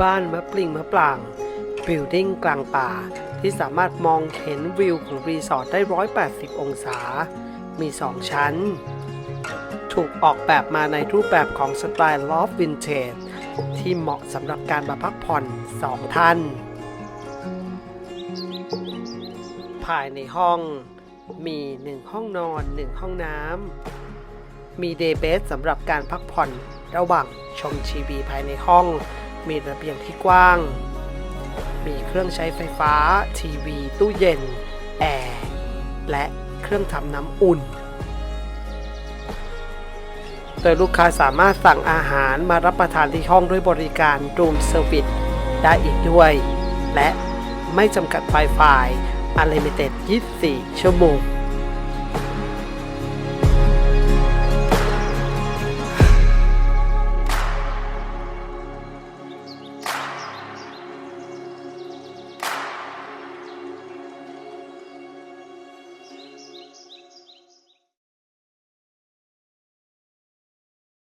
บ้านมะปลิงมะปรางบิลดิ้งกลางป่าที่สามารถมองเห็นวิวของรีสอร์ทได้ 180 องศา มี 2 ชั้น ถูกออกแบบมาในรูปแบบของสไตล์ลอฟวินเทจที่เหมาะสำหรับการมาพักผ่อน 2 ท่าน ภายในห้องมี 1 ห้องนอน 1 ห้องน้ำ มีเดย์เบสสำหรับการพักผ่อนระหว่างชมทีวีภายในห้อง มีระเบียงที่กว้าง มีเครื่องใช้ไฟฟ้า ทีวี ตู้เย็น แอร์ และเครื่องทำน้ำอุ่น โดยลูกค้าสามารถสั่งอาหารมารับประทานที่ห้องด้วยบริการ Room Service ได้อีกด้วย และไม่จำกัด Wi-Fi Unlimited 24 ชั่วโมง